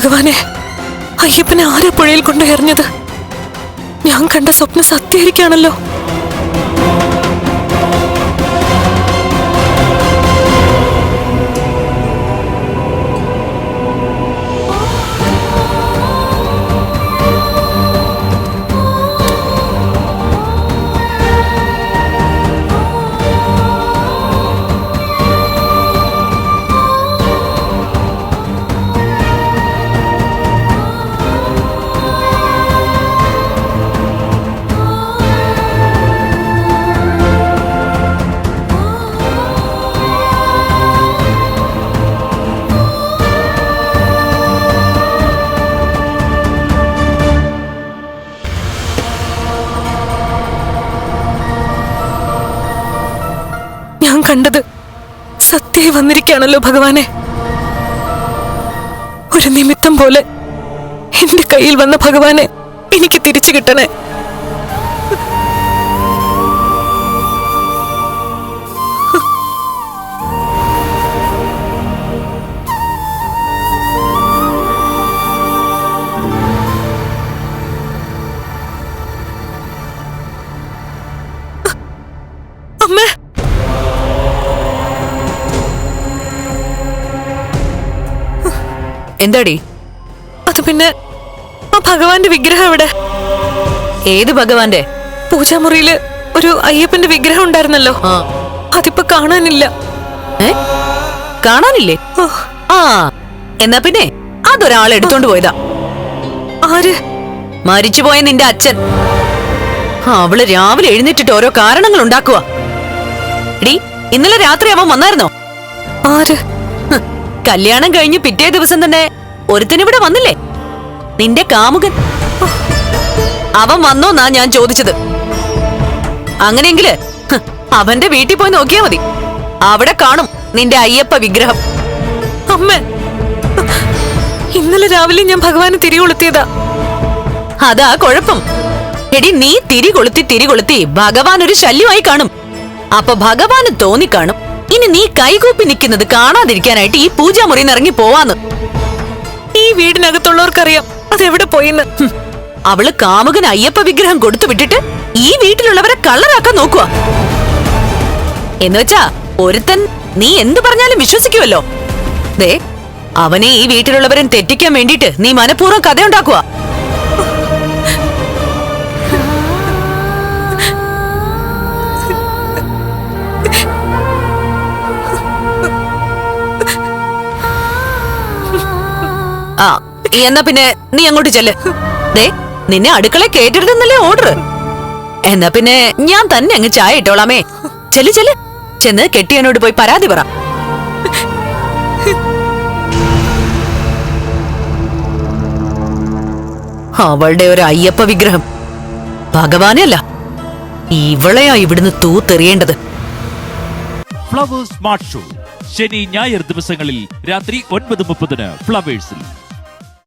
ഭഗവാനെ അയ്യപ്പനെ ആരാ പുഴയിൽ കൊണ്ട് എറിഞ്ഞത്? ഞാൻ കണ്ട സ്വപ്നം സത്യമായിരിക്കാണല്ലോ കണ്ടത് സത്യമായി വന്നിരിക്കുകയാണല്ലോ ഭഗവാനെ. ഒരു നിമിത്തം പോലെ എന്റെ കയ്യിൽ വന്ന ഭഗവാനെ എനിക്ക് തിരിച്ചു കിട്ടണേ. അമ്മേ. എന്താടി? അത് പിന്നെ ആ ഭഗവാന്റെ വിഗ്രഹം എവിടെ? ഏത് ഭഗവാന്റെ? പൂജാമുറിയിൽ ഒരു അയ്യപ്പന്റെ വിഗ്രഹം ഉണ്ടായിരുന്നല്ലോ. അതിപ്പോ കാണാനില്ല. ഏ? കാണാനില്ലേ? ആ. എന്നാ പിന്നെ അതൊരാൾ എടുത്തോണ്ട് പോയതാ. ആര്? മരിച്ചുപോയ നിന്റെ അച്ഛൻ. അവൾ രാവിലെ എഴുന്നേറ്റിട്ട് ഓരോ കാരണങ്ങൾ ഉണ്ടാക്കുക ഇന്നലെ രാത്രി അവൻ വന്നായിരുന്നോ? ആര്? കല്യാണം കഴിഞ്ഞ് പിറ്റേ ദിവസം തന്നെ ഒരുത്തനിവിടെ വന്നില്ലേ? നിന്റെ കാമുകൻ. അവൻ വന്നോന്നാ ഞാൻ ചോദിച്ചത്. അങ്ങനെയെങ്കിൽ അവന്റെ വീട്ടിൽ പോയി നോക്കിയാ മതി. അവിടെ കാണും നിന്റെ അയ്യപ്പ വിഗ്രഹം. അമ്മ ഇന്നലെ രാവിലെ ഞാൻ ഭഗവാന് തിരി കൊളുത്തിയതാ. അതാ കൊഴപ്പം. എടി നീ തിരി കൊളുത്തി തിരി കൊളുത്തി ഭഗവാൻ ഒരു ശല്യമായി കാണും. അപ്പൊ ഭഗവാന് തോന്നിക്കാണും ഇനി നീ കൈകൂപ്പി നിൽക്കുന്നത് കാണാതിരിക്കാനായിട്ട് ഈ പൂജാമുറിയിൽ ഇറങ്ങി പോവാന്ന്. ഈ വീടിനകത്തുള്ളവർക്കറിയാം അതെവിടെ പോയിന്ന്. അവൾ കാമുകന് അയ്യപ്പ വിഗ്രഹം കൊടുത്തു വിട്ടിട്ട് ഈ വീട്ടിലുള്ളവരെ കള്ളറാക്കാൻ നോക്കുക എന്നുവെച്ചാ ഒരുത്തൻ നീ എന്തു പറഞ്ഞാലും വിശ്വസിക്കുമല്ലോ ദേ അവനെ ഈ വീട്ടിലുള്ളവരെ തെറ്റിക്കാൻ വേണ്ടിയിട്ട് നീ മനഃപൂർവം കഥയുണ്ടാക്കുക ആ എന്നാ പിന്നെ നീ അങ്ങോട്ട് ചെല്ല്. ദേ നിന്നെ അടുക്കള കേറ്റരുതെന്നല്ലേ ഓർഡർ എന്നാ പിന്നെ ഞാൻ തന്നെ അങ്ങ് ചായ ഇട്ടോളാമേ. ചെല്ല് ചെല്ല്. ചെന്ന് കെട്ടിയനോട് പോയി പരാതി പറ. അവളുടെ ഒരു അയ്യപ്പ വിഗ്രഹം. ഭഗവാനല്ല ഇവളെയാ ഇവിടുന്ന് തൂത്തെറിയേണ്ടത്. Flowers smart show. ശനി ഞായർ ദിവസങ്ങളിൽ രാത്രി ഒൻപത് മുപ്പതിന് ഫ്ലവേഴ്സിൽ.